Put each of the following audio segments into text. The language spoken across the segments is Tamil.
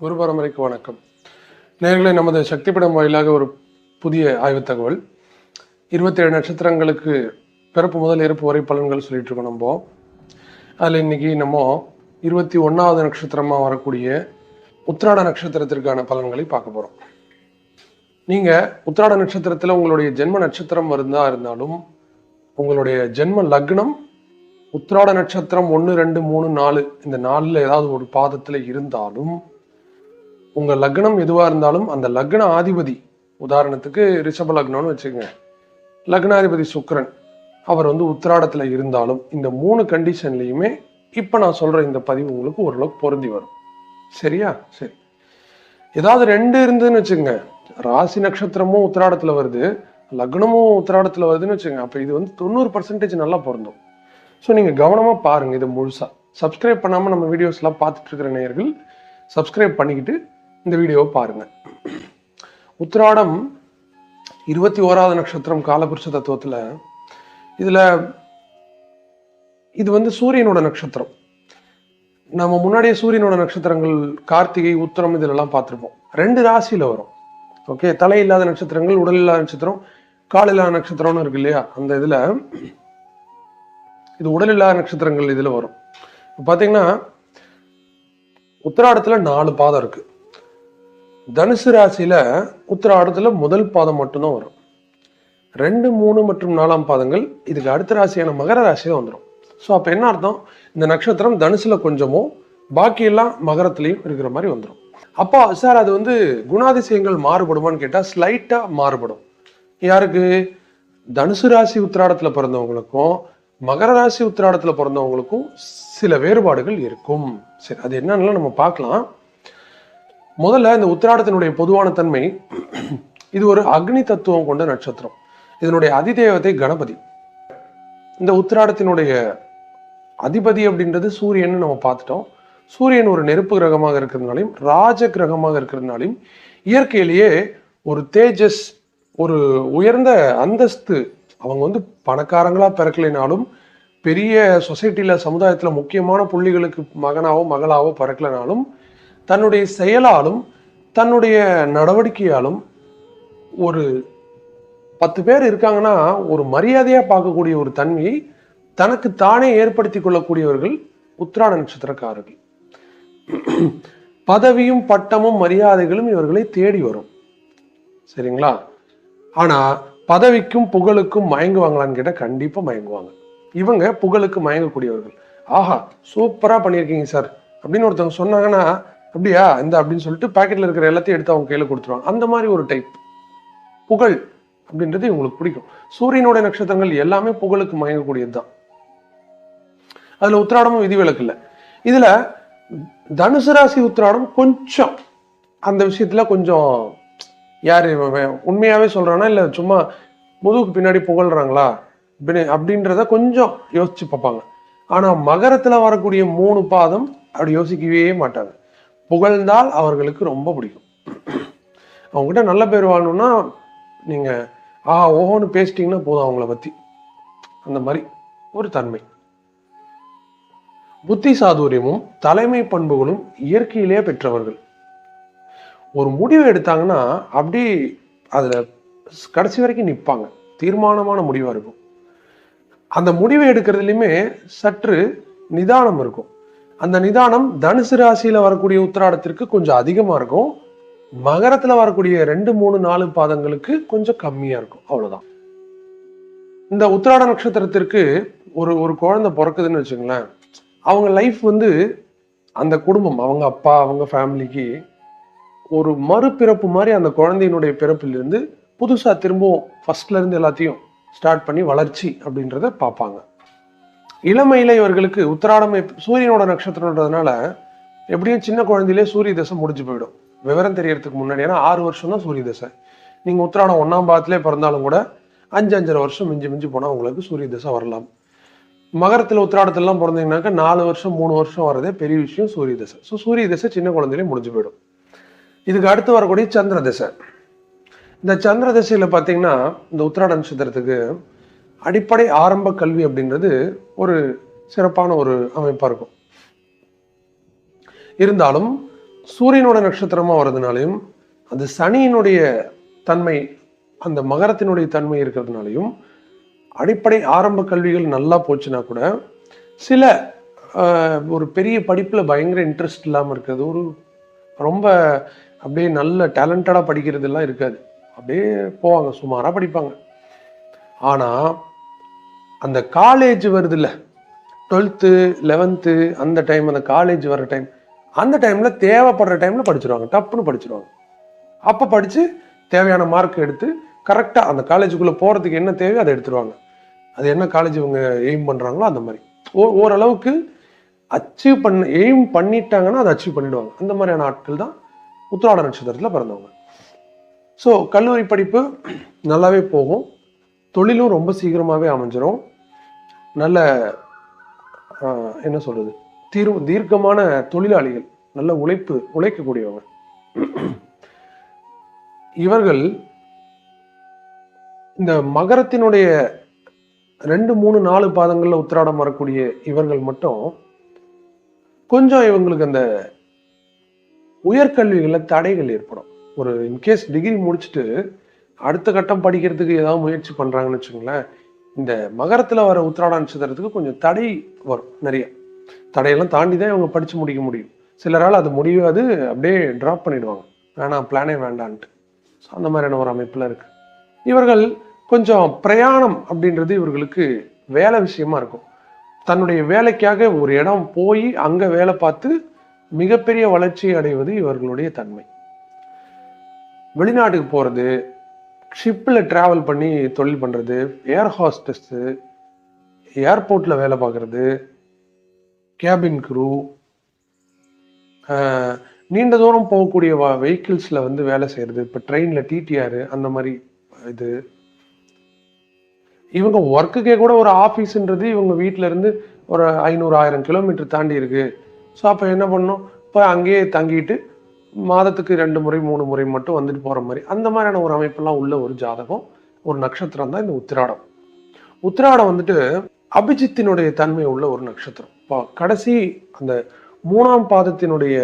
குரு பரம்பரைக்கு வணக்கம். நேர்களை நமது சக்திப்படம் வாயிலாக ஒரு புதிய ஆய்வு தகவல். இருபத்தி ஏழு நட்சத்திரங்களுக்கு பிறப்பு முதல் இறப்பு வரை பலன்கள் சொல்லிட்டு இருக்கோம் நம்ம. அதில் இன்னைக்கு நம்ம இருபத்தி ஒன்றாவது நட்சத்திரமாக வரக்கூடிய உத்திராட நட்சத்திரத்திற்கான பலன்களை பார்க்க போகிறோம் நீங்கள் உத்திராட நட்சத்திரத்தில் உங்களுடைய ஜென்ம நட்சத்திரம் வருந்தா இருந்தாலும் உங்களுடைய ஜென்ம லக்னம் உத்திராட நட்சத்திரம் ஒன்று ரெண்டு மூணு நாலு இந்த நாலில் ஏதாவது ஒரு பாதத்தில் இருந்தாலும் உங்க லக்னம் எதுவா இருந்தாலும் அந்த லக்ன ஆதிபதி உதாரணத்துக்கு ரிஷப லக்னம்னு வச்சுக்கோங்க. லக்னாதிபதி சுக்கரன் அவர் வந்து உத்திராடத்துல இருந்தாலும் இந்த மூணு கண்டிஷன்லையுமே இப்ப நான் சொல்ற இந்த பதிவு உங்களுக்கு ஓரளவுக்கு பொருந்தி வரும். சரியா? சரி. ஏதாவது ரெண்டு இருந்ததுன்னு வச்சுக்கோங்க. ராசி நட்சத்திரமும் உத்திராடத்துல வருது லக்னமும் உத்திராடத்துல வருதுன்னு வச்சுக்கோங்க. அப்ப இது வந்து தொண்ணூறு பர்சன்டேஜ் நல்லா பொருந்தும். ஸோ நீங்க கவனமா பாருங்க இதை முழுசா. சப்ஸ்கிரைப் பண்ணாம நம்ம வீடியோஸ்லாம் பார்த்துட்டு இருக்கிற நேயர்கள் சப்ஸ்கிரைப் பண்ணிக்கிட்டு இந்த வீடியோவை பாருங்க. உத்திராடம் இருபத்தி ஓராவது நட்சத்திரம் காலபுருஷ தத்துவத்தில் இதில் இது வந்து சூரியனோட நட்சத்திரம். நம்ம முன்னாடியே சூரியனோட நட்சத்திரங்கள் கார்த்திகை உத்திரம் இதிலெல்லாம் பார்த்துருப்போம். ரெண்டு ராசியில வரும். ஓகே தலை இல்லாத நட்சத்திரங்கள் உடல் இல்லாத நட்சத்திரம் கால் இல்லாத நட்சத்திரம்னு இருக்கு இல்லையா? அந்த இதில் இது உடல் இல்லாத நட்சத்திரங்கள் இதில் வரும். பார்த்தீங்கன்னா பாத்தீங்கன்னா நாலு பாதம் இருக்குது தனுசு ராசியில உத்திராடத்துல முதல் பாதம் மட்டும்தான் வரும். ரெண்டு மூணு மற்றும் நாலாம் பாதங்கள் இதுக்கு அடுத்த ராசியான மகர ராசியில வந்துடும் ஸோ அப்போ என்ன அர்த்தம்? இந்த நட்சத்திரம் தனுசுல கொஞ்சமோ பாக்கியெல்லாம் மகரத்துலேயும் மகரத்துலையும் இருக்கிற மாதிரி வந்துடும் அப்போ சார் அது வந்து குணாதிசயங்கள் மாறுபடுமான்னு கேட்டால் ஸ்லைட்டாக மாறுபடும். யாருக்கு? தனுசு ராசி உத்திராடத்தில் பிறந்தவங்களுக்கும் மகர ராசி உத்திராடத்தில் பிறந்தவங்களுக்கும் சில வேறுபாடுகள் இருக்கும். சரி அது என்னன்னு நம்ம பார்க்கலாம். முதல்ல இந்த உத்திராடத்தினுடைய பொதுவான தன்மை இது ஒரு அக்னி தத்துவம் கொண்ட நட்சத்திரம். இதனுடைய அதிதேவத்தை கணபதி. இந்த உத்திராடத்தினுடைய அதிபதி அப்படின்றது சூரியன் நம்ம பார்த்துட்டோம். சூரியன் ஒரு நெருப்பு கிரகமாக இருக்கிறதுனாலையும் ராஜ கிரகமாக இருக்கிறதுனாலையும் இயற்கையிலேயே ஒரு தேஜஸ் ஒரு உயர்ந்த அந்தஸ்து அவங்க வந்து பணக்காரங்களா பிறக்கலைனாலும் பெரிய சொசைட்டில சமுதாயத்துல முக்கியமான புள்ளிகளுக்கு மகனாவோ மகளாவோ பிறக்கலைனாலும் தன்னுடைய செயலாலும் தன்னுடைய நடவடிக்கையாலும் ஒரு பத்து பேர் இருக்காங்கன்னா ஒரு மரியாதையாக பார்க்கக்கூடிய ஒரு தன்மையை தனக்கு தானே ஏற்படுத்தி கொள்ளக்கூடியவர்கள் உத்திராட நட்சத்திரக்காரர்கள். பதவியும் பட்டமும் மரியாதைகளும் இவர்களை தேடி வரும். சரிங்களா? ஆனால் பதவிக்கும் புகழுக்கும் மயங்குவாங்களான்னு கேட்டால் கண்டிப்பாக மயங்குவாங்க. இவங்க புகழுக்கு மயங்கக்கூடியவர்கள். ஆஹா சூப்பராக பண்ணியிருக்கீங்க சார். அப்படின்னு ஒருத்தவங்க சொன்னாங்கன்னா அப்படியா? இந்த அப்படின்னு சொல்லிட்டு பாக்கெட்ல இருக்கிற எல்லாத்தையும் எடுத்து அவங்க கையில கொடுத்துருவாங்க. அந்த மாதிரி ஒரு டைப் புகழ் அப்படின்றது இவங்களுக்கு பிடிக்கும். சூரியனுடைய நட்சத்திரங்கள் எல்லாமே புகழுக்கு மயங்கக்கூடியது தான் அதுல உத்திராடமும் விதிவிலக்கு இல்லை. இதுல தனுசு ராசி உத்திராடம் கொஞ்சம் அந்த விஷயத்துல கொஞ்சம் யார் உண்மையாவே சொல்றானா இல்ல சும்மா முதுகுக்கு பின்னாடி புகழ்றாங்களா? அப்படி- அப்படின்றத கொஞ்சம் யோசிச்சு பார்ப்பாங்க. ஆனா மகரத்துல வரக்கூடிய மூணு பாதம் அப்படி யோசிக்கவே மாட்டாங்க. புகழ்ந்தால் அவர்களுக்கு ரொம்ப பிடிக்கும். அவங்ககிட்ட நல்ல பேர் வாழணும்னா நீங்க ஆ ஓஹோன்னு பேசிட்டீங்கன்னா போதும் அவங்கள பத்தி. அந்த மாதிரி ஒரு தன்மை. புத்தி சாதுரியமும் தலைமை பண்புகளும் இயற்கையிலேயே பெற்றவர்கள். ஒரு முடிவு எடுத்தாங்கன்னா அப்படி அதில் கடைசி வரைக்கும் நிற்பாங்க தீர்மானமான முடிவாக இருக்கும். அந்த முடிவை எடுக்கிறதுலையுமே சற்று நிதானம் இருக்கும். அந்த நிதானம் தனுசு ராசியில வரக்கூடிய உத்திராடத்திற்கு கொஞ்சம் அதிகமா இருக்கும். மகரத்துல வரக்கூடிய ரெண்டு மூணு நாலு பாதங்களுக்கு கொஞ்சம் கம்மியா இருக்கும். அவ்வளவுதான். இந்த உத்திராட நட்சத்திரத்திற்கு ஒரு ஒரு குழந்தை பிறக்குதுன்னு வச்சுங்களேன் அவங்க லைஃப் வந்து அந்த குடும்பம் அவங்க அப்பா அவங்க ஃபேமிலிக்கு ஒரு மறுபிறப்பு மாதிரி அந்த குழந்தையினுடைய பிறப்பிலிருந்து புதுசாக திரும்பவும் ஃபர்ஸ்ட்ல இருந்து எல்லாத்தையும் ஸ்டார்ட் பண்ணி வளர்ச்சி அப்படின்றத பார்ப்பாங்க. இளமையில இவர்களுக்கு உத்திராடம் சூரியனோட நட்சத்திரம்ன்றதுனால எப்படியும் சின்ன குழந்தையிலே சூரிய தசை முடிஞ்சு போயிடும். விவரம் தெரியறதுக்கு முன்னாடி ஏன்னா ஆறு வருஷம் தான் சூரிய தசை. நீங்கள் உத்திராடம் ஒன்றாம் பாதத்திலே பிறந்தாலும் கூட அஞ்சு அஞ்சரை வருஷம் மிஞ்சி மிஞ்சி போனால் உங்களுக்கு சூரிய தசை வரலாம். மகரத்தில் உத்திராடத்திலலாம் பிறந்தீங்கன்னாக்கா நாலு வருஷம் மூணு வருஷம் வரதே பெரிய விஷயம் சூரிய தசை. ஸோ சூரிய தசை சின்ன குழந்தையிலே முடிஞ்சு போயிடும். இதுக்கு அடுத்து வரக்கூடிய சந்திர தசை. இந்த சந்திர தசையில் பார்த்தீங்கன்னா இந்த உத்திராட நட்சத்திரத்துக்கு அடிப்படை ஆரம்ப கல்வி அப்படின்றது ஒரு சிறப்பான ஒரு அமைப்பாக இருக்கும். இருந்தாலும் சூரியனோட நட்சத்திரமாக வர்றதுனாலையும் அது சனியினுடைய தன்மை அந்த மகரத்தினுடைய தன்மை இருக்கிறதுனாலையும் அடிப்படை ஆரம்ப கல்விகள் நல்லா போச்சுன்னா கூட சில ஒரு பெரிய படிப்பில் பயங்கர இன்ட்ரெஸ்ட் இல்லாமல் இருக்கிறது ஒரு ரொம்ப அப்படியே நல்ல டேலண்டடாக படிக்கிறதெல்லாம் இருக்காது. அப்படியே போவாங்க சுமாராக படிப்பாங்க. ஆனால் அந்த காலேஜ் வருது டுவெல்த்து லெவன்த்து அந்த டைம் அந்த காலேஜ் வர டைம் அந்த டைமில் தேவைப்படுற டைமில் படிச்சிருவாங்க. டப்புன்னு படிச்சிருவாங்க. அப்போ படித்து தேவையான மார்க் எடுத்து கரெக்டாக அந்த காலேஜுக்குள்ளே போகிறதுக்கு என்ன தேவையோ அதை எடுத்துருவாங்க. அது என்ன காலேஜ் இவங்க எய்ம் பண்ணுறாங்களோ அந்த மாதிரி. ஓ- ஓரளவுக்கு அச்சீவ் பண்ண எய்ம் பண்ணிட்டாங்கன்னா அதை அச்சீவ் பண்ணிடுவாங்க. அந்த மாதிரியான ஆட்கள் தான் உத்திராட நட்சத்திரத்தில் பிறந்தவங்க. ஸோ கல்லூரி படிப்பு நல்லாவே போகும். தொழிலும் ரொம்ப சீக்கிரமாகவே அமைஞ்சிரும். நல்ல என்ன சொல்றது? தீர் தீர்க்கமான தொழிலாளிகள் நல்ல உழைப்பு உழைக்கக்கூடியவங்க. இவர்கள் இந்த மகரத்தினுடைய ரெண்டு மூணு நாலு பாதங்கள்ல உத்திராடம் வரக்கூடிய இவர்கள் மட்டும் கொஞ்சம் இவங்களுக்கு அந்த உயர்கல்விகளில் தடைகள் ஏற்படும். ஒரு இன்கேஸ் டிகிரி முடிச்சுட்டு அடுத்த கட்டம் படிக்கிறதுக்கு ஏதாவது முயற்சி பண்ணுறாங்கன்னு வச்சுக்கோங்களேன் இந்த மகரத்தில் வர உத்திராட நட்சத்திரத்துக்கு கொஞ்சம் தடை வரும் நிறைய. தடையெல்லாம் தாண்டி தான் இவங்க படித்து முடிக்க முடியும். சிலரால் அது முடியாது அப்படியே ட்ராப் பண்ணிடுவாங்க. வேணாம் பிளானே வேண்டான்ட்டு. ஸோ அந்த மாதிரியான ஒரு அமைப்பில் இருக்குது இவர்கள் கொஞ்சம் பிரயாணம் அப்படின்றது இவர்களுக்கு வேலை விஷயமா இருக்கும். தன்னுடைய வேலைக்காக ஒரு இடம் போய் அங்கே வேலை பார்த்து மிகப்பெரிய வளர்ச்சி அடைவது இவர்களுடைய தன்மை. வெளிநாட்டுக்கு போகிறது ஷிப்பில் ட்ராவல் பண்ணி தொழில் பண்ணுறது ஏர் ஹாஸ்டஸ்ஸு ஏர்போர்ட்டில் வேலை பார்க்குறது கேபின் க்ரூ நீண்ட தூரம் போகக்கூடிய வெஹிக்கிள்ஸில் வந்து வேலை செய்கிறது இப்போ ட்ரெயினில் டிடிஆர் அந்த மாதிரி இது. இவங்க ஒர்க்குக்கே கூட ஒரு ஆஃபீஸுன்றது இவங்க வீட்டிலேருந்து இருந்து ஒரு ஐநூறு ஆயிரம் கிலோமீட்டர் தாண்டி இருக்குது ஸோ அப்போ என்ன பண்ணணும்? இப்போ அங்கேயே தங்கிட்டு மாதத்துக்கு ரெண்டு முறை மூணு முறை மட்டும் வந்துட்டு போகிற மாதிரி. அந்த மாதிரியான ஒரு அமைப்பெல்லாம் உள்ள ஒரு ஜாதகம் ஒரு நட்சத்திரம் தான் இந்த உத்திராடம். உத்திராடம் வந்துட்டு அபிஜித்தினுடைய தன்மை உள்ள ஒரு நட்சத்திரம். இப்போ கடைசி அந்த மூணாம் பாதத்தினுடைய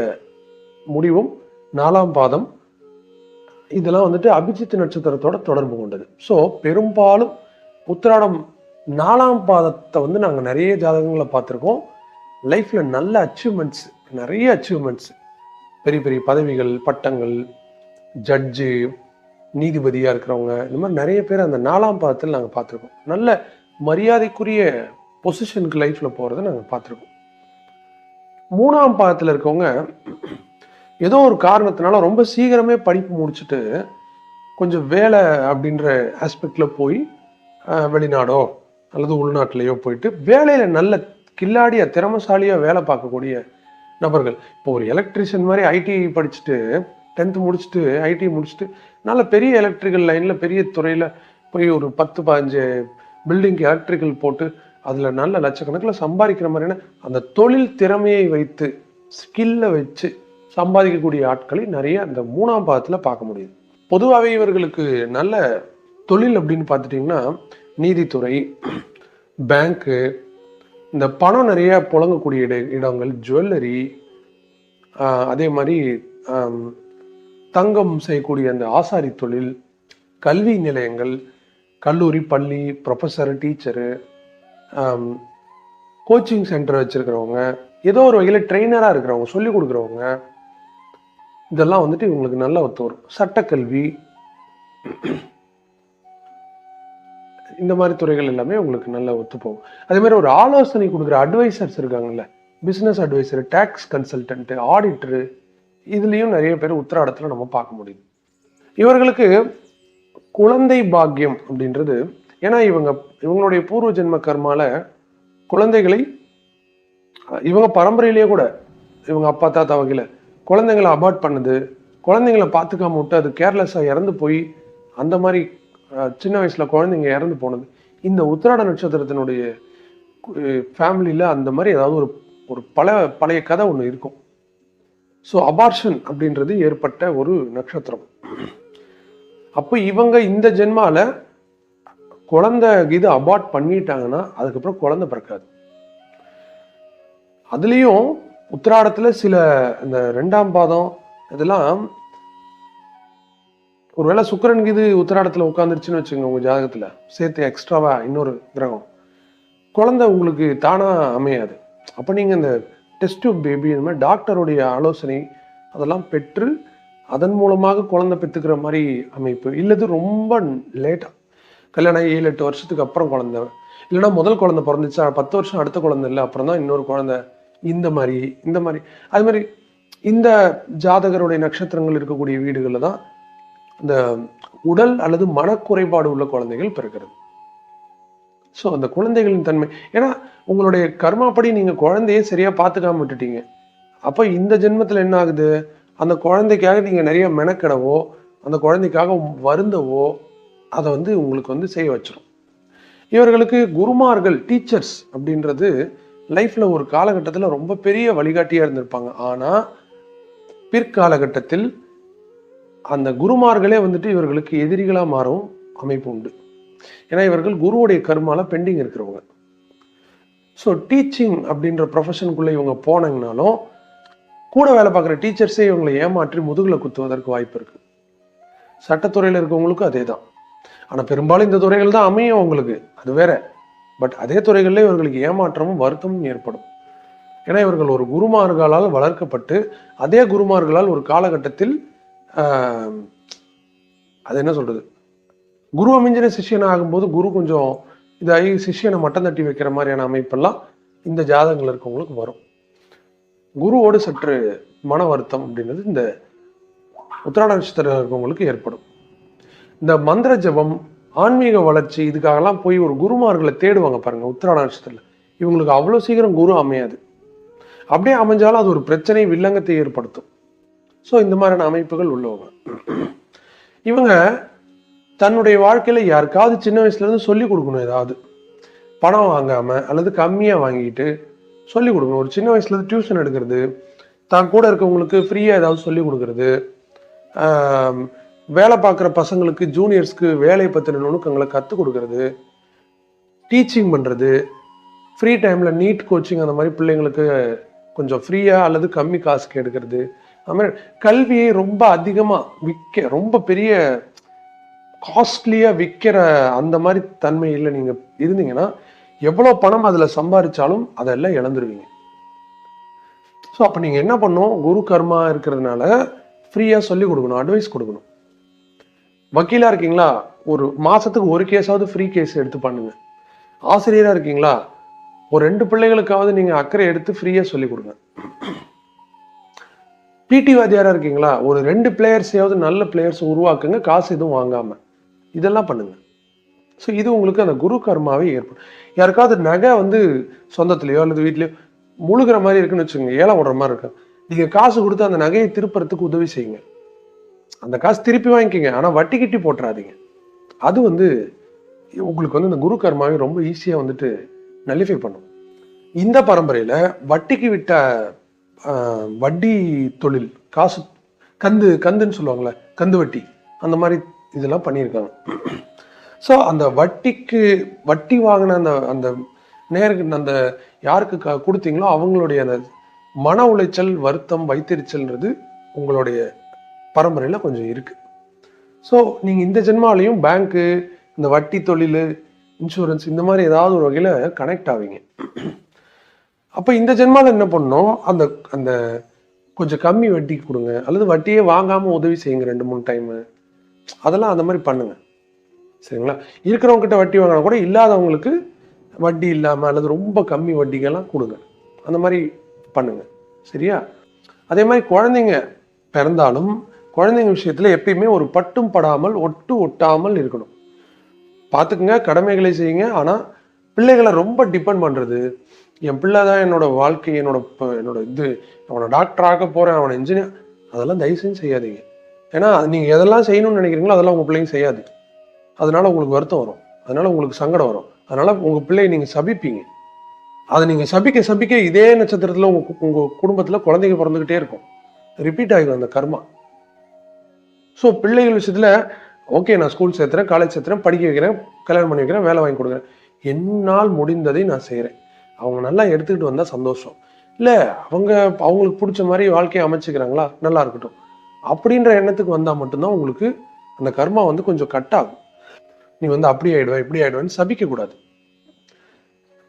முடிவும் நாலாம் பாதம் இதெல்லாம் வந்துட்டு அபிஜித் நட்சத்திரத்தோட தொடர்பு கொண்டது. ஸோ பெரும்பாலும் உத்திராடம் நாலாம் பாதத்தை வந்து நாங்கள் நிறைய ஜாதகங்களை பார்த்துருக்கோம். லைஃப்பில் நல்ல அச்சீவ்மெண்ட்ஸ் நிறைய அச்சீவ்மெண்ட்ஸ் பெரிய பெரிய பதவிகள் பட்டங்கள் ஜட்ஜு நீதிபதியாக இருக்கிறவங்க இந்த மாதிரி நிறைய பேர் அந்த நாலாம் பாதத்தில் நாங்கள் பார்த்துருக்கோம். நல்ல மரியாதைக்குரிய பொசிஷனுக்கு லைஃப்பில் போகிறத நாங்கள் பார்த்துருக்கோம். மூணாம் பாதத்தில் இருக்கவங்க ஏதோ ஒரு காரணத்தினால ரொம்ப சீக்கிரமே படிப்பு முடிச்சுட்டு கொஞ்சம் வேலை அப்படின்ற ஆஸ்பெக்டில் போய் வெளிநாடோ அல்லது உள்நாட்டிலையோ போயிட்டு வேலையில் நல்ல கில்லாடியாக திறமசாலியாக வேலை பார்க்கக்கூடிய நபர்கள். இப்போ ஒரு எலக்ட்ரிஷியன் மாதிரி ஐடி படிச்சுட்டு டென்த்து முடிச்சுட்டு ஐடி முடிச்சுட்டு நல்ல பெரிய எலக்ட்ரிக்கல் லைனில் பெரிய துறையில் போய் ஒரு பத்து பதினஞ்சு பில்டிங்க்கு எலக்ட்ரிக்கல் போட்டு அதில் நல்ல லட்சக்கணக்கில் சம்பாதிக்கிற மாதிரியான அந்த தொழில் திறமையை வைத்து ஸ்கில்லை வச்சு சம்பாதிக்கக்கூடிய ஆட்களை நிறைய அந்த மூணாம் பாகத்தில் பார்க்க முடியுது. பொதுவாகவே இவர்களுக்கு நல்ல தொழில் அப்படின்னு பார்த்துட்டிங்கன்னா நீதித்துறை பேங்க்கு இந்த பணம் நிறைய புழங்கக்கூடிய இட இடங்கள் ஜுவல்லரி அதே மாதிரி தங்கம் செய்யக்கூடிய அந்த ஆசாரி தொழில் கல்வி நிலையங்கள் கல்லூரி பள்ளி ப்ரொஃபஸர் டீச்சரு கோச்சிங் சென்டர் வச்சுருக்கிறவங்க ஏதோ ஒரு வகையில் ட்ரெயினராக இருக்கிறவங்க சொல்லிக் கொடுக்குறவங்க இதெல்லாம் வந்துட்டு இவங்களுக்கு நல்ல ஒத்து வரும் சட்டக்கல்வி இந்த மாதிரி துறைகள் எல்லாமே உங்களுக்கு நல்ல ஒத்து போகும் அதே மாதிரி ஒரு ஆலோசனை கொடுக்குற அட்வைசர்ஸ் இருக்காங்கல்ல. Business adviser tax consultant auditor இதுலேயும் நிறைய பேர் உத்தராடத்தில் நம்ம பார்க்க முடியுது. இவர்களுக்கு குழந்தை பாக்கியம் அப்படின்றது ஏன்னா இவங்க இவங்களுடைய பூர்வ ஜென்ம கர்மால குழந்தைகளை இவங்க பரம்பரையிலேயே கூட இவங்க அப்பா தாத்தா வகையில் குழந்தைங்களை அபார்ட் பண்ணுது. குழந்தைங்களை பார்த்துக்காம விட்டு அது கேர்லெஸ்ஸாக இறந்து போய் அந்த மாதிரி சின்ன வயசுல குழந்தைங்க இறந்து போனது. இந்த உத்திராட நட்சத்திரத்தினுடைய ஃபேமிலியில் அந்த மாதிரி ஏதாவது ஒரு ஒரு பல பழைய கதை ஒன்று இருக்கும். ஸோ அபார்ஷன் அப்படின்றது ஏற்பட்ட ஒரு நட்சத்திரம். அப்போ இவங்க இந்த ஜென்மால குழந்தை இது அபார்ட் பண்ணிட்டாங்கன்னா அதுக்கப்புறம் குழந்தை பிறக்காது. அதுலேயும் உத்திராடத்தில் சில இந்த ரெண்டாம் பாதம் இதெல்லாம் ஒருவேளை சுக்கரன் இது உத்தராடத்தில் உட்காந்துருச்சுன்னு வச்சுங்க உங்கள் ஜாதகத்தில். சேர்த்து எக்ஸ்ட்ராவாக இன்னொரு கிரகம். குழந்தை உங்களுக்கு தானாக அமையாது. அப்போ நீங்கள் இந்த டெஸ்ட் பேபி இந்த மாதிரி டாக்டருடைய ஆலோசனை அதெல்லாம் பெற்று அதன் மூலமாக குழந்தை பெற்றுக்கிற மாதிரி அமைப்பு. இல்லது ரொம்ப லேட்டாக கல்யாணம் ஏழு எட்டு வருஷத்துக்கு அப்புறம் குழந்தை. இல்லைன்னா முதல் குழந்தை பிறந்துச்சா பத்து வருஷம் அடுத்த குழந்தை இல்லை அப்புறம் தான் இன்னொரு குழந்தை. இந்த மாதிரி இந்த மாதிரி. அது மாதிரி இந்த ஜாதகருடைய நட்சத்திரங்கள் இருக்கக்கூடிய வீடுகளில் தான் இந்த உடல் அல்லது மனக்குறைபாடு உள்ள குழந்தைகள் பிறக்கிறது. ஸோ அந்த குழந்தைகளின் தன்மை ஏன்னா உங்களுடைய கர்மாப்படி நீங்கள் குழந்தைய சரியாக பார்த்துக்காம விட்டுட்டீங்க. அப்போ இந்த ஜென்மத்தில் என்ன ஆகுது? அந்த குழந்தைக்காக நீங்கள் நிறைய மெனக்கிடவோ அந்த குழந்தைக்காக வருந்தவோ அதை வந்து உங்களுக்கு வந்து செய்ய வச்சிடும் இவர்களுக்கு குருமார்கள் டீச்சர்ஸ் அப்படின்றது லைஃப்பில் ஒரு காலகட்டத்தில் ரொம்ப பெரிய வழிகாட்டியாக இருந்திருப்பாங்க. ஆனால் பிற்காலகட்டத்தில் அந்த குருமார்களே வந்துட்டு இவர்களுக்கு எதிரிகளாக மாறும் அமைப்பு உண்டு. ஏன்னா இவர்கள் குருவுடைய கர்மால பெண்டிங் இருக்கிறவங்க. ஸோ டீச்சிங் அப்படின்ற ப்ரொஃபஷனுக்குள்ளே இவங்க போனாங்கனாலும் கூட வேலை பார்க்குற டீச்சர்ஸே இவங்களை ஏமாற்றி முதுகில் குத்துவதற்கு வாய்ப்பு இருக்குது சட்டத்துறையில் இருக்கவங்களுக்கும் அதே தான். ஆனால் பெரும்பாலும் இந்த துறைகள் தான் அமையும் அவங்களுக்கு. அது வேற. பட் அதே துறைகளில் இவர்களுக்கு ஏமாற்றமும் வருத்தமும் ஏற்படும். ஏன்னா இவர்கள் ஒரு குருமார்களால் வளர்க்கப்பட்டு அதே குருமார்களால் ஒரு காலகட்டத்தில் அது என்ன சொல்றது? குரு அமைஞ்சின சிஷியன் ஆகும்போது குரு கொஞ்சம் இதாகி சிஷ்யனை மட்டம் தட்டி வைக்கிற மாதிரியான அமைப்பெல்லாம் இந்த ஜாதகங்கள் இருக்கவங்களுக்கு வரும். குருவோடு சற்று மன வருத்தம் அப்படின்றது இந்த உத்திராட நட்சத்திரம் இருக்கவங்களுக்கு ஏற்படும். இந்த மந்திர ஜபம் ஆன்மீக வளர்ச்சி இதுக்காகலாம் போய் ஒரு குருமார்களை தேடுவாங்க பாருங்க உத்திராட நட்சத்திரத்தில். இவங்களுக்கு அவ்வளோ சீக்கிரம் குரு அமையாது. அப்படியே அமைஞ்சாலும் அது ஒரு பிரச்சனை வில்லங்கத்தை ஏற்படுத்தும். ஸோ இந்த மாதிரியான அமைப்புகள் உள்ளவங்க. இவங்க தன்னுடைய வாழ்க்கையில் யாருக்காவது சின்ன வயசுலேருந்து சொல்லிக் சொல்லி கொடுக்கணும் ஏதாவது. பணம் வாங்காமல் அல்லது கம்மியாக வாங்கிட்டு சொல்லி கொடுக்கணும். ஒரு சின்ன வயசுலேருந்து டியூஷன் எடுக்கிறது தான் கூட இருக்கவங்களுக்கு ஃப்ரீயாக ஏதாவது சொல்லி கொடுக்கறது வேலை பார்க்குற பசங்களுக்கு ஜூனியர்ஸ்க்கு வேலை பற்றின நுணுக்கங்களை கற்றுக் கொடுக்கறது டீச்சிங் பண்ணுறது ஃப்ரீ டைமில் நீட் கோச்சிங் அந்த மாதிரி பிள்ளைங்களுக்கு கொஞ்சம் ஃப்ரீயாக அல்லது கம்மி காசுக்கு எடுக்கிறது அது மாதிரி கல்வியை ரொம்ப அதிகமாக விற்க ரொம்ப பெரிய காஸ்ட்லியாக விற்கிற அந்த மாதிரி தன்மையில் நீங்கள் இருந்தீங்கன்னா எவ்வளோ பணம் அதில் சம்பாதிச்சாலும் அதெல்லாம் இழந்துருவீங்க. ஸோ அப்போ நீங்கள் என்ன பண்ணணும்? குரு கர்மா இருக்கிறதுனால ஃப்ரீயாக சொல்லி கொடுக்கணும் அட்வைஸ் கொடுக்கணும். வக்கீலாக இருக்கீங்களா? ஒரு மாதத்துக்கு ஒரு கேஸாவது ஃப்ரீ கேஸ் எடுத்து பண்ணுங்க. ஆசிரியராக இருக்கீங்களா? ஒரு ரெண்டு பிள்ளைகளுக்காவது நீங்கள் அக்கறை எடுத்து ஃப்ரீயாக சொல்லி கொடுங்க. பிடி வாத்தியாரா இருக்கீங்களா? ஒரு ரெண்டு பிளேயர்ஸையாவது நல்ல பிளேயர்ஸ் உருவாக்குங்க காசு எதுவும் வாங்காம. இதெல்லாம் பண்ணுங்க. ஸோ இது உங்களுக்கு அந்த குரு கர்மாவே ஏற்படும். யாருக்காவது நகை வந்து சொந்தத்திலேயோ அல்லது வீட்லேயோ முழுகிற மாதிரி இருக்குன்னு வச்சுக்கோங்க ஏலம் விடுற மாதிரி இருக்கு நீங்கள் காசு கொடுத்து அந்த நகையை திருப்புறதுக்கு உதவி செய்யுங்க. அந்த காசு திருப்பி வாங்கிக்கோங்க. ஆனால் வட்டி கிட்டி போட்டுறாதீங்க. அது வந்து உங்களுக்கு வந்து இந்த குரு கர்மாவை ரொம்ப ஈஸியாக வந்துட்டு நலிஃபை பண்ணும். இந்த பரம்பரையில் வட்டிக்கு விட்ட வட்டி தொழில் காசு கந்து கந்துன்னு சொல்லுவாங்களே கந்து வட்டி அந்த மாதிரி இதெல்லாம் பண்ணியிருக்காங்க. ஸோ அந்த வட்டிக்கு வட்டி வாங்கின அந்த அந்த நேருக்கு அந்த யாருக்கு க கொடுத்தீங்களோ அவங்களுடைய அந்த மன உளைச்சல் வருத்தம் வைத்தறிச்சல்ன்றது உங்களுடைய பரம்பரையில் கொஞ்சம் இருக்குது ஸோ நீங்கள் இந்த ஜென்மாலையும் பேங்க்கு இந்த வட்டி தொழில் இன்சூரன்ஸ் இந்த மாதிரி ஏதாவது ஒரு வகையில் கனெக்ட் ஆவீங்க. அப்போ இந்த ஜென்மால என்ன பண்ணோம்? அந்த அந்த கொஞ்சம் கம்மி வட்டி கொடுங்க. அல்லது வட்டியே வாங்காமல் உதவி செய்யுங்க ரெண்டு மூணு டைமு அதெல்லாம் அந்த மாதிரி பண்ணுங்க. சரிங்களா? இருக்கிறவங்ககிட்ட வட்டி வாங்கினா கூட இல்லாதவங்களுக்கு வட்டி இல்லாமல் அல்லது ரொம்ப கம்மி வட்டிகள்லாம் கொடுங்க. அந்த மாதிரி பண்ணுங்க. சரியா? அதே மாதிரி குழந்தைங்க பிறந்தாலும் குழந்தைங்க விஷயத்தில் எப்பயுமே ஒரு பட்டும் படாமல் ஒட்டு ஒட்டாமல் இருக்கணும். பார்த்துக்குங்க கடமைகளை செய்யுங்க. ஆனால் பிள்ளைகளை ரொம்ப டிபெண்ட் பண்ணுறது என் பிள்ளை தான் என்னோட வாழ்க்கை என்னோட என்னோட இது அவனை டாக்டர் ஆக போகிறேன் அவனை இன்ஜினியர் அதெல்லாம் தயவு செஞ்சு செய்யாதீங்க. ஏன்னா நீங்கள் எதெல்லாம் செய்யணும்னு நினைக்கிறீங்களோ அதெல்லாம் உங்கள் பிள்ளைங்க செய்யாது. அதனால உங்களுக்கு வருத்தம் வரும். அதனால உங்களுக்கு சங்கடம் வரும். அதனால உங்கள் பிள்ளையை நீங்கள் சபிப்பீங்க. அதை நீங்கள் சபிக்க சபிக்க இதே நட்சத்திரத்தில் உங்கள் உங்கள் குடும்பத்தில் குழந்தைங்க பிறந்துக்கிட்டே இருக்கும். ரிப்பீட் ஆகிடும் அந்த கர்மா. ஸோ பிள்ளைகள் விஷயத்தில் ஓகே நான் ஸ்கூல் சேர்த்துறேன் காலேஜ் சேர்த்துறேன் படிக்க வைக்கிறேன் கல்யாணம் பண்ணி வைக்கிறேன் வேலை வாங்கி கொடுக்குறேன். என்னால் முடிந்ததை நான் செய்கிறேன் அவங்க நல்லா எடுத்துக்கிட்டு வந்தால் சந்தோஷம். இல்லை அவங்க அவங்களுக்கு பிடிச்ச மாதிரி வாழ்க்கையை அமைச்சுக்கிறாங்களா? நல்லா இருக்கட்டும். அப்படின்ற எண்ணத்துக்கு வந்தால் மட்டும்தான் உங்களுக்கு அந்த கர்மா வந்து கொஞ்சம் கட் ஆகும். நீ வந்து அப்படி ஆயிடுவ இப்படி ஆயிடுவேன்னு சபிக்க கூடாது.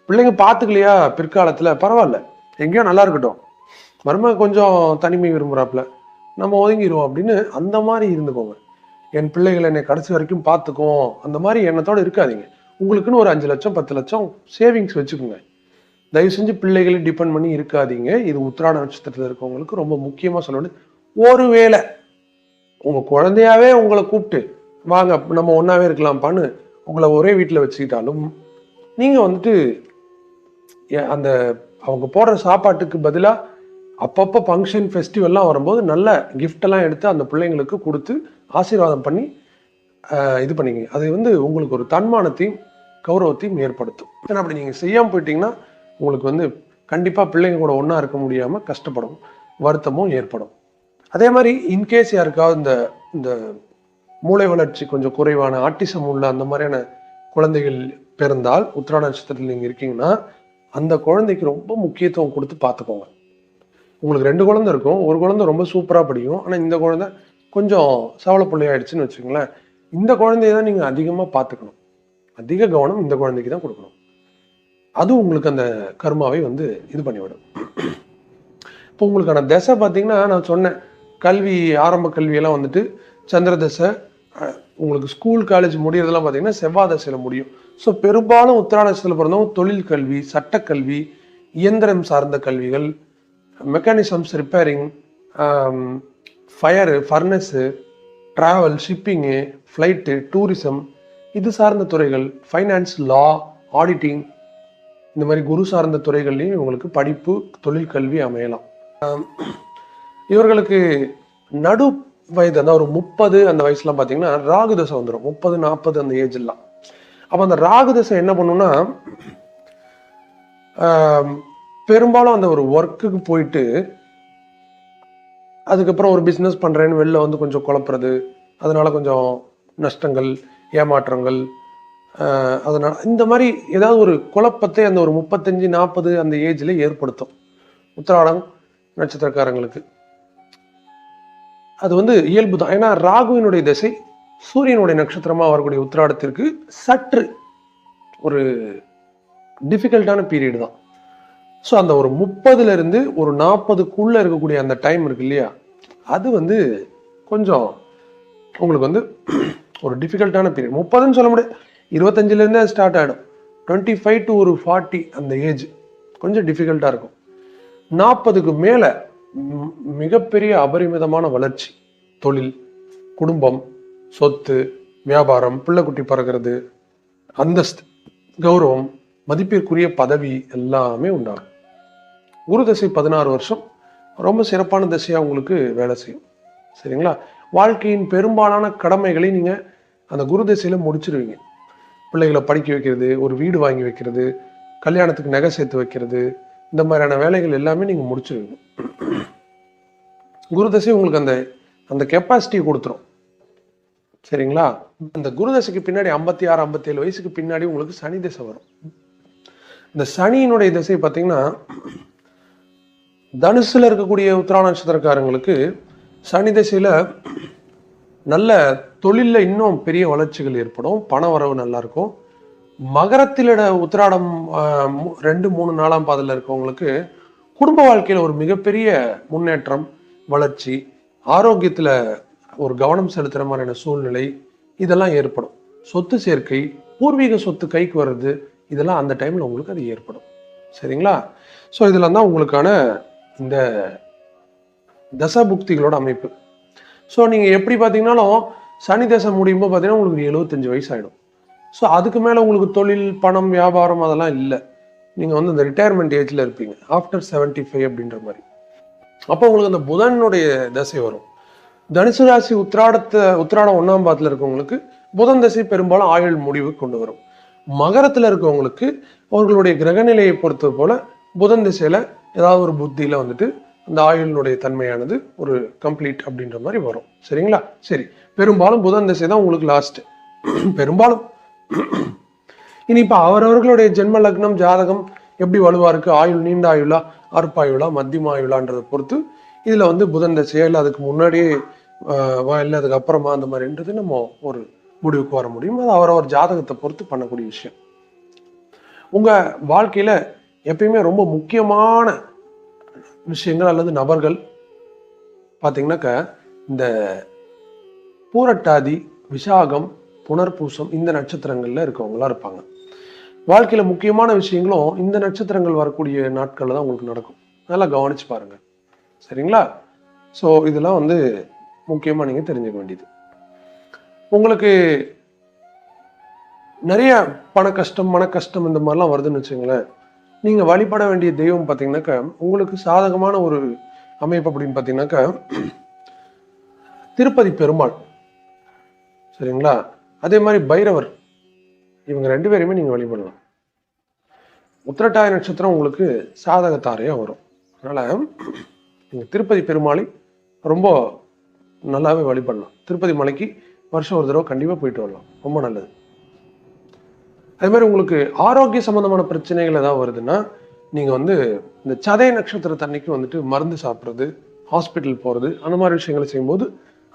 பிள்ளைங்க பார்த்துக்கலையா பிற்காலத்துல? பரவாயில்ல. எங்கேயோ நல்லா இருக்கட்டும். மருமக கொஞ்சம் தனிமை விரும்புகிறாப்புல நம்ம ஒதுங்கிடுவோம் அப்படின்னு அந்த மாதிரி இருந்துக்கோங்க. என் பிள்ளைகளை என்னை கடைசி வரைக்கும் பார்த்துக்கும் அந்த மாதிரி எண்ணத்தோட இருக்காதீங்க. உங்களுக்குன்னு ஒரு அஞ்சு லட்சம் பத்து லட்சம் சேவிங்ஸ் வச்சுக்கோங்க. தயவு செஞ்சு பிள்ளைகளை டிபெண்ட் பண்ணி இருக்காதீங்க. இது உத்திராட நட்சத்திரத்தில் இருக்கவங்களுக்கு ரொம்ப முக்கியமாக சொல்ல வேண்டியது ஒருவேளை உங்கள் குழந்தையாவே உங்களை கூப்பிட்டு வாங்க நம்ம ஒன்றாவே இருக்கலாம்ப்பான்னு உங்களை ஒரே வீட்டில் வச்சுக்கிட்டாலும் நீங்கள் வந்துட்டு அந்த அவங்க போடுற சாப்பாட்டுக்கு பதிலாக அப்பப்போ ஃபங்க்ஷன் ஃபெஸ்டிவல்லாம் வரும்போது நல்ல கிஃப்டெல்லாம் எடுத்து அந்த பிள்ளைங்களுக்கு கொடுத்து ஆசீர்வாதம் பண்ணி இது பண்ணிங்க அது வந்து உங்களுக்கு ஒரு தன்மானத்தையும் கௌரவத்தையும் ஏற்படுத்தும். ஏன்னா அப்படி நீங்கள் செய்யாமல் போயிட்டீங்கன்னா உங்களுக்கு வந்து கண்டிப்பாக பிள்ளைங்க கூட ஒன்றா இருக்க முடியாமல் கஷ்டப்படும் வருத்தமும் ஏற்படும். அதே மாதிரி இன்கேஸ் யாருக்காவது இந்த இந்த மூளை வளர்ச்சி கொஞ்சம் குறைவான ஆட்டிசம் உள்ள அந்த மாதிரியான குழந்தைகள் பிறந்தால் உத்திரா நட்சத்திரத்தில் நீங்கள் இருக்கீங்கன்னா அந்த குழந்தைக்கு ரொம்ப முக்கியத்துவம் கொடுத்து பார்த்துக்கோங்க. உங்களுக்கு ரெண்டு குழந்தை இருக்கும். ஒரு குழந்தை ரொம்ப சூப்பராக படிக்கும். ஆனால் இந்த குழந்தை கொஞ்சம் சவள பிள்ளையாயிடுச்சுன்னு வச்சுக்கோங்களேன். இந்த குழந்தைய தான் நீங்கள் அதிகமாக பார்த்துக்கணும். அதிக கவனம் இந்த குழந்தைக்கு தான் கொடுக்கணும். அது உங்களுக்கு அந்த கர்மாவை வந்து இது பண்ணிவிடும். இப்போ உங்களுக்கான தசை பார்த்தீங்கன்னா நான் சொன்னேன் கல்வி ஆரம்ப கல்வியெல்லாம் வந்துட்டு சந்திர தசை உங்களுக்கு ஸ்கூல் காலேஜ் முடியறதெல்லாம் பார்த்தீங்கன்னா செவ்வாய் தசையில் முடியும். ஸோ பெரும்பாலும் உத்திராடத்தில் பிறந்தவங்க தொழில் கல்வி சட்டக்கல்வி இயந்திரம் சார்ந்த கல்விகள் mechanisms repairing fire furnace travel shipping flight tourism இது சார்ந்த துறைகள் ஃபைனான்ஸ் லா ஆடிட்டிங் இந்த மாதிரி குரு சார்ந்த துறைகள்லையும் இவங்களுக்கு படிப்பு தொழில் கல்வி அமையலாம். இவர்களுக்கு நடு வயது அதாவது ஒரு முப்பது அந்த வயசுலாம் பார்த்தீங்கன்னா ராகு தசை வந்துடும் முப்பது நாற்பது அந்த ஏஜ் எல்லாம் அப்போ அந்த ராகு தசை என்ன பண்ணுன்னா பெரும்பாலும் அந்த ஒரு ஒர்க்குக்கு போயிட்டு அதுக்கப்புறம் ஒரு பிஸ்னஸ் பண்ணுறேன்னு வெளில வந்து கொஞ்சம் குழப்புறது அதனால கொஞ்சம் நஷ்டங்கள் ஏமாற்றங்கள் அதனால் இந்த மாதிரி ஏதாவது ஒரு குழப்பத்தை அந்த ஒரு முப்பத்தஞ்சு நாற்பது அந்த ஏஜில் ஏற்படுத்தும். உத்திராடம் நட்சத்திரக்காரங்களுக்கு. அது வந்து இயல்பு தான் ஏன்னா ராகுவினுடைய திசை சூரியனுடைய நட்சத்திரமாக வரக்கூடிய உத்திராடத்திற்கு சற்று ஒரு டிஃபிகல்ட்டான பீரியடு தான். ஸோ அந்த ஒரு முப்பதுலேருந்து ஒரு நாற்பதுக்குள்ளே இருக்கக்கூடிய அந்த டைம் இருக்கு இல்லையா? அது வந்து கொஞ்சம் உங்களுக்கு வந்து ஒரு டிஃபிகல்ட்டான பீரியட் முப்பதுன்னு சொல்ல முடியாது. இருபத்தஞ்சிலேருந்தே அது ஸ்டார்ட் ஆகிடும் டுவெண்ட்டி ஃபைவ் டு ஒரு ஃபார்ட்டி அந்த ஏஜ் கொஞ்சம் டிஃபிகல்ட்டாக இருக்கும். நாற்பதுக்கு மேலே மிகப்பெரிய அபரிமிதமான வளர்ச்சி. தொழில் குடும்பம் சொத்து வியாபாரம் பிள்ளைக்குட்டி பறக்கிறது அந்தஸ்து கௌரவம் மதிப்பிற்குரிய பதவி எல்லாமே உண்டாகும். குரு தசை பதினாறு வருஷம். ரொம்ப சிறப்பான தசையாக உங்களுக்கு வேலை செய்யும். சரிங்களா? வாழ்க்கையின் பெரும்பாலான கடமைகளை நீங்கள் அந்த குரு தசையில் முடிச்சிருவீங்க. பிள்ளைகளை படிக்க வைக்கிறது ஒரு வீடு வாங்கி வைக்கிறது கல்யாணத்துக்கு நகை சேர்த்து வைக்கிறது இந்த மாதிரியான வேலைகள் எல்லாமே நீங்கள் முடிச்சிருவீங்க குருதசை உங்களுக்கு அந்த அந்த கெப்பாசிட்டியை கொடுத்துரும். சரிங்களா? அந்த குருதசைக்கு பின்னாடி ஐம்பத்தி ஆறு ஐம்பத்தேழு வயசுக்கு பின்னாடி உங்களுக்கு சனி தசை வரும். இந்த சனியினுடைய திசை பார்த்தீங்கன்னா தனுசில் இருக்கக்கூடிய உத்திராட நட்சத்திரக்காரங்களுக்கு சனி திசையில் நல்ல தொழிலில் இன்னும் பெரிய வளர்ச்சிகள் ஏற்படும். பண வரவு நல்லாயிருக்கும் மகரத்திலிட உத்திராடம் ரெண்டு மூணு நாலாம் பாதையில் இருக்கவங்களுக்கு குடும்ப வாழ்க்கையில் ஒரு மிகப்பெரிய முன்னேற்றம் வளர்ச்சி ஆரோக்கியத்தில் ஒரு கவனம் செலுத்துகிற மாதிரியான சூழ்நிலை இதெல்லாம் ஏற்படும். சொத்து சேர்க்கை பூர்வீக சொத்து கைக்கு வர்றது இதெல்லாம் அந்த டைமில் உங்களுக்கு அது ஏற்படும். சரிங்களா? ஸோ இதெல்லாம் தான் உங்களுக்கான இந்த தசாபுக்திகளோட அமைப்பு. ஸோ நீங்கள் எப்படி பார்த்தீங்கன்னாலும் சனி தசை முடியும் போது பார்த்தீங்கன்னா உங்களுக்கு எழுபத்தஞ்சு வயசு ஆகிடும் ஸோ அதுக்கு மேலே உங்களுக்கு தொழில் பணம் வியாபாரம் அதெல்லாம் இல்லை. நீங்கள் வந்து இந்த ரிட்டையர்மெண்ட் ஏஜில் இருப்பீங்க. ஆஃப்டர் 75 ஃபைவ் அப்படின்ற மாதிரி. அப்போ உங்களுக்கு அந்த புதனுடைய தசை வரும். தனுசு ராசி உத்திராடத்தை உத்திராடம் ஒன்றாம் பாதத்தில் இருக்கவங்களுக்கு புதன் தசை பெரும்பாலும் ஆயுள் முடிவு கொண்டு வரும். மகரத்தில் இருக்கவங்களுக்கு அவர்களுடைய கிரகநிலையை பொறுத்தது போல புதன் திசையில் ஏதாவது ஒரு புத்தியில் வந்துட்டு அந்த ஆயுளினுடைய தன்மையானது ஒரு கம்ப்ளீட் அப்படின்ற மாதிரி வரும். சரிங்களா? சரி. பெரும்பாலும் புதன் திசை தான் உங்களுக்கு லாஸ்ட் பெரும்பாலும். இனி இப்போ அவரவர்களுடைய ஜென்ம லக்னம் ஜாதகம் எப்படி வலுவாக இருக்குது ஆயுள் நீண்ட ஆயுளா அற்பாயுளா மத்தியம ஆயுளான்றதை பொறுத்து இதில் வந்து புதன் திசையா இல்லை அதுக்கு முன்னாடியே இல்லை அதுக்கு அப்புறமா அந்த மாதிரின்றது நம்ம ஒரு முடிவுக்கு வர முடியும். அது அவரவர் ஜாதகத்தை பொறுத்து பண்ணக்கூடிய விஷயம். உங்கள் வாழ்க்கையில் எப்பயுமே ரொம்ப முக்கியமான விஷயங்கள் அல்லது நபர்கள் பார்த்தீங்கன்னாக்க இந்த பூரட்டாதி விசாகம் புனர்பூசம் இந்த நட்சத்திரங்களில் இருக்கவங்களா இருப்பாங்க. வாழ்க்கையில் முக்கியமான விஷயங்களும் இந்த நட்சத்திரங்கள் வரக்கூடிய நாட்களில் தான் உங்களுக்கு நடக்கும். நல்லா கவனிச்சு பாருங்கள் சரிங்களா? ஸோ இதெல்லாம் வந்து முக்கியமாக நீங்கள் தெரிஞ்சுக்க வேண்டியது. உங்களுக்கு நிறைய பண கஷ்டம் மன கஷ்டம் இந்த மாதிரிலாம் வருதுன்னு வச்சுங்களேன் நீங்கள் வழிபட வேண்டிய தெய்வம் பார்த்தீங்கன்னாக்கா உங்களுக்கு சாதகமான ஒரு அமைப்பு அப்படின்னு பார்த்தீங்கன்னாக்கா திருப்பதி பெருமாள். சரிங்களா? அதே மாதிரி பைரவர். இவங்க ரெண்டு பேரையுமே நீங்கள் வழிபடலாம். உத்திரட்டாய நட்சத்திரம் உங்களுக்கு சாதகத்தாரையாக வரும். அதனால் நீங்கள் திருப்பதி பெருமாளை ரொம்ப நல்லாவே வழிபடலாம். திருப்பதி மலைக்கு வருஷம் ஒரு தடவை கண்டிப்பாக போயிட்டு வரலாம். ரொம்ப நல்லது. அது மாதிரி உங்களுக்கு ஆரோக்கிய சம்மந்தமான பிரச்சனைகள் ஏதாவது வருதுன்னா நீங்கள் வந்து இந்த சதய நட்சத்திரத்தன்னைக்கு வந்துட்டு மருந்து சாப்பிட்றது ஹாஸ்பிட்டல் போகிறது அந்த மாதிரி விஷயங்களை செய்யும்போது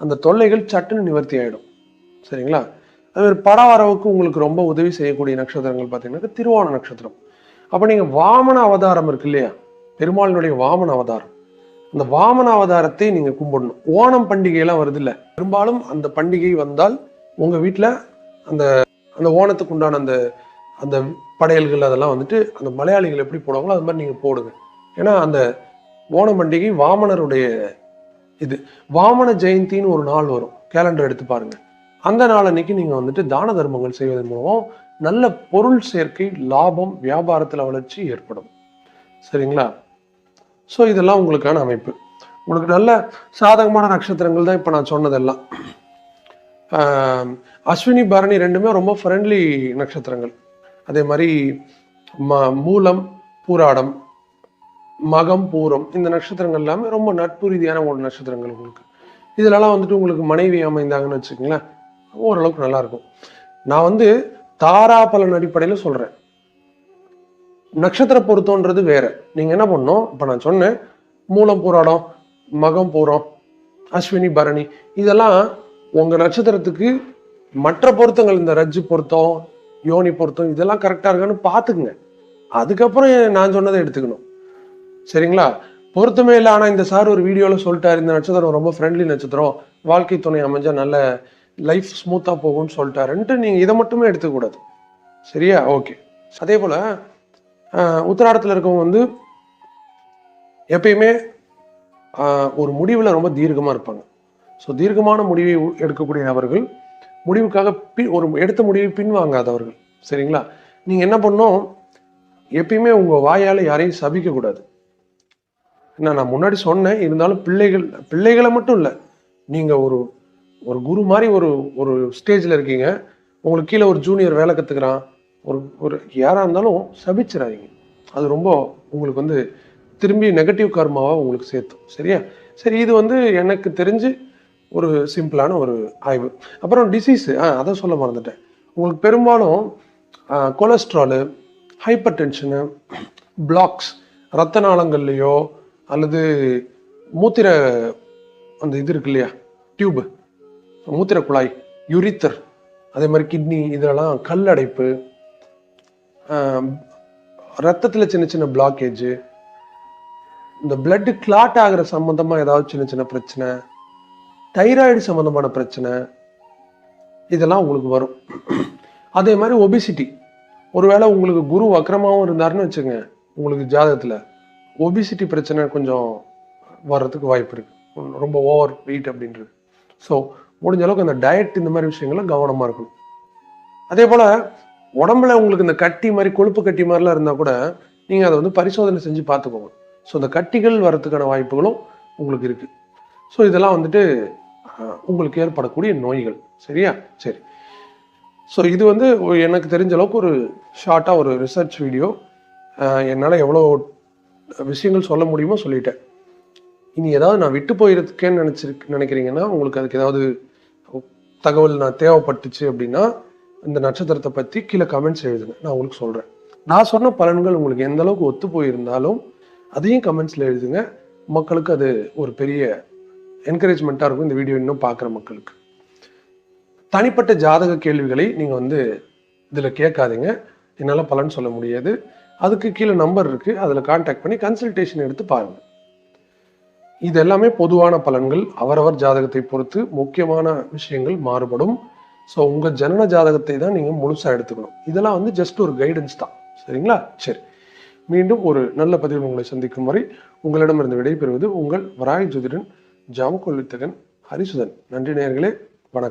அந்த தொல்லைகள் சட்டுன்னு நிவர்த்தி ஆயிடும். சரிங்களா? அது மாதிரி பட வரவுக்கு உங்களுக்கு ரொம்ப உதவி செய்யக்கூடிய நட்சத்திரங்கள் பார்த்தீங்கன்னா திருவோண நட்சத்திரம். அப்போ நீங்கள் வாமன அவதாரம் இருக்கு இல்லையா? பெருமாளினுடைய வாமன அவதாரம். அந்த வாமன அவதாரத்தை நீங்கள் கும்பிடணும். ஓணம் பண்டிகையெல்லாம் வருது இல்லை. பெரும்பாலும் அந்த பண்டிகை வந்தால் உங்கள் வீட்டில் அந்த அந்த ஓணத்துக்கு உண்டான அந்த அந்த படையல்கள் அதெல்லாம் வந்துட்டு அந்த மலையாளிகள் எப்படி போடுவாங்களோ அது மாதிரி நீங்கள் போடுங்க. ஏன்னா அந்த ஓண பண்டிகை வாமனருடைய இது. வாமன ஜெயந்தின்னு ஒரு நாள் வரும். கேலண்டர் எடுத்து பாருங்க. அந்த நாள் அன்னைக்கு நீங்கள் வந்துட்டு தான தர்மங்கள் செய்வதன் மூலம் நல்ல பொருள் சேர்க்கை லாபம் வியாபாரத்தில் வளர்ச்சி ஏற்படும். சரிங்களா? ஸோ இதெல்லாம் உங்களுக்கான அமைப்பு. உங்களுக்கு நல்ல சாதகமான நட்சத்திரங்கள் தான் இப்போ நான் சொன்னதெல்லாம். அஸ்வினி பரணி ரெண்டுமே ரொம்ப ஃப்ரெண்ட்லி நட்சத்திரங்கள். அதே மாதிரி ம மூலம் பூராடம் மகம் பூரம் இந்த நட்சத்திரங்கள் எல்லாமே ரொம்ப நட்பு ரீதியான ஒரு நட்சத்திரங்கள் உங்களுக்கு. இதுலலாம் வந்துட்டு உங்களுக்கு மனைவி அமைந்தாங்கன்னு வச்சுக்கோங்களேன் ஓரளவுக்கு நல்லாயிருக்கும் நான் வந்து தாரா பலன் அடிப்படையில் சொல்கிறேன் நட்சத்திர பொருத்தம்ன்றது வேற. நீங்கள் என்ன பண்ணணும்? இப்போ நான் சொன்னேன் மூலம் பூராடம் மகம் பூரம் அஸ்வினி பரணி இதெல்லாம் உங்க நட்சத்திரத்துக்கு மற்ற பொருத்தங்கள் இந்த ரஜ்ஜு பொருத்தம் யோனி பொருத்தம் இதெல்லாம் கரெக்டா இருக்கான்னு பார்த்துக்குங்க. அதுக்கப்புறம் நான் சொன்னதை எடுத்துக்கணும். சரிங்களா? பொருத்தமே இல்லை. ஆனா இந்த சார் ஒரு வீடியோல சொல்லிட்டாரு. இந்த நட்சத்திரம் ரொம்ப ஃப்ரெண்ட்லி நட்சத்திரம். வாழ்க்கை துணை அமைஞ்சா நல்ல லைஃப் ஸ்மூத்தா போகும்னு சொல்லிட்டாருன்ட்டு நீங்க இதை மட்டுமே எடுத்துக்கூடாது சரியா? ஓகே அதே போல ஆஹ், இருக்கவங்க வந்து எப்பயுமே ஒரு முடிவுல ரொம்ப தீர்க்கமா இருப்பாங்க. ஸோ தீர்க்கமான முடிவை எடுக்கக்கூடிய நபர்கள் முடிவுக்காக பி ஒரு எடுத்த முடிவை பின்வாங்காதவர்கள். சரிங்களா? நீங்கள் என்ன பண்ணும் எப்பயுமே உங்கள் வாயால் யாரையும் சபிக்கக்கூடாது நான் என்ன நான் முன்னாடி சொன்னேன் இருந்தாலும் பிள்ளைகள் பிள்ளைகளை மட்டும் இல்லை. நீங்கள் ஒரு ஒரு குரு மாதிரி ஒரு ஒரு ஸ்டேஜில் இருக்கீங்க. உங்களுக்கு கீழே ஒரு ஜூனியர் வேலை கற்றுக்கிறான் ஒரு ஒரு யாராக இருந்தாலும் சபிச்சிடாதீங்க அது ரொம்ப உங்களுக்கு வந்து திரும்பி நெகட்டிவ் கர்மாவாக உங்களுக்கு சேர்த்தும். சரியா? சரி இது வந்து எனக்கு தெரிஞ்சு ஒரு சிம்பிளான ஒரு ஆய்வு. அப்புறம் டிசீஸ் ஆ அதை சொல்ல மறந்துட்டேன். உங்களுக்கு பெரும்பாலும் கொலஸ்ட்ராலு ஹைப்பர் டென்ஷனு பிளாக்ஸ் ரத்த நாளங்கள்லையோ அல்லது மூத்திர அந்த இது இருக்கு இல்லையா டியூபு மூத்திர குழாய் யுரித்தர் அதே மாதிரி கிட்னி இதெல்லாம் கல்லடைப்பு ரத்தத்தில் சின்ன சின்ன பிளாக்கேஜ் இந்த பிளட்டு கிளாட் ஆகிற சம்மந்தமாக ஏதாவது சின்ன சின்ன பிரச்சனை தைராய்டு சம்மந்தமான பிரச்சனை இதெல்லாம் உங்களுக்கு வரும். அதே மாதிரி ஒபிசிட்டி ஒருவேளை உங்களுக்கு குரு வக்கரமாவும் இருந்தாருன்னு வச்சுங்க உங்களுக்கு ஜாதகத்தில் ஒபிசிட்டி பிரச்சனை கொஞ்சம் வர்றதுக்கு வாய்ப்பு இருக்கு. ரொம்ப ஓவர் வெயிட் அப்படின்றது. ஸோ முடிஞ்ச அளவுக்கு அந்த டயட் இந்த மாதிரி விஷயங்கள்ல கவனமாக இருக்கணும். அதே போல் உடம்புல உங்களுக்கு இந்த கட்டி மாதிரி கொழுப்பு கட்டி மாதிரிலாம் இருந்தால் கூட நீங்கள் அதை வந்து பரிசோதனை செஞ்சு பார்த்துக்கோங்க. ஸோ இந்த கட்டிகள் வர்றதுக்கான வாய்ப்புகளும் உங்களுக்கு இருக்குது ஸோ இதெல்லாம் வந்துட்டு உங்களுக்கு ஏற்படக்கூடிய நோய்கள். சரியா? சரி. ஸோ இது வந்து எனக்கு தெரிஞ்ச அளவுக்கு ஒரு ஷார்ட்டாக ஒரு ரிசர்ச் வீடியோ என்னால் எவ்வளோ விஷயங்கள் சொல்ல முடியுமோ சொல்லிட்டேன். இனி ஏதாவது நான் விட்டு போயிருக்கேன்னு நினச்சிருக்கு நினைக்கிறீங்கன்னா உங்களுக்கு அதுக்கு ஏதாவது தகவல் நான் தேவைப்பட்டுச்சு அப்படின்னா இந்த நட்சத்திரத்தை பற்றி கீழே கமெண்ட்ஸ் எழுதுங்க. நான் உங்களுக்கு சொல்கிறேன் நான் சொன்ன பலன்கள் உங்களுக்கு எந்த அளவுக்கு ஒத்து போயிருந்தாலும் அதையும் கமெண்ட்ஸில் எழுதுங்க. மக்களுக்கு அது ஒரு பெரிய என்கரேஜ்மெண்ட்டாக இருக்கும் இந்த வீடியோ இன்னும் பார்க்குற மக்களுக்கு. தனிப்பட்ட ஜாதக கேள்விகளை நீங்கள் வந்து இதில் கேட்காதீங்க. என்னால் பலன் சொல்ல முடியாது. அதுக்கு கீழே நம்பர் இருக்குது அதில் காண்டாக்ட் பண்ணி கன்சல்டேஷன் எடுத்து பாருங்கள் இது எல்லாமே பொதுவான பலன்கள். அவரவர் ஜாதகத்தை பொறுத்து முக்கியமான விஷயங்கள் மாறுபடும். ஸோ உங்கள் ஜனன ஜாதகத்தை தான் நீங்கள் முழுசாக எடுத்துக்கணும். இதெல்லாம் வந்து ஜஸ்ட் ஒரு கைடன்ஸ் தான். சரிங்களா? சரி. மீண்டும் ஒரு நல்ல பதிவில் உங்களை சந்திக்கும் வரை உங்களிடமிருந்து விடைபெறுவது உங்கள் வராய் ஜோதிடன் ஜாமக்கொல்லித்தகன் ஹரிசுதன். நன்றி நேர்களே வணக்கம்.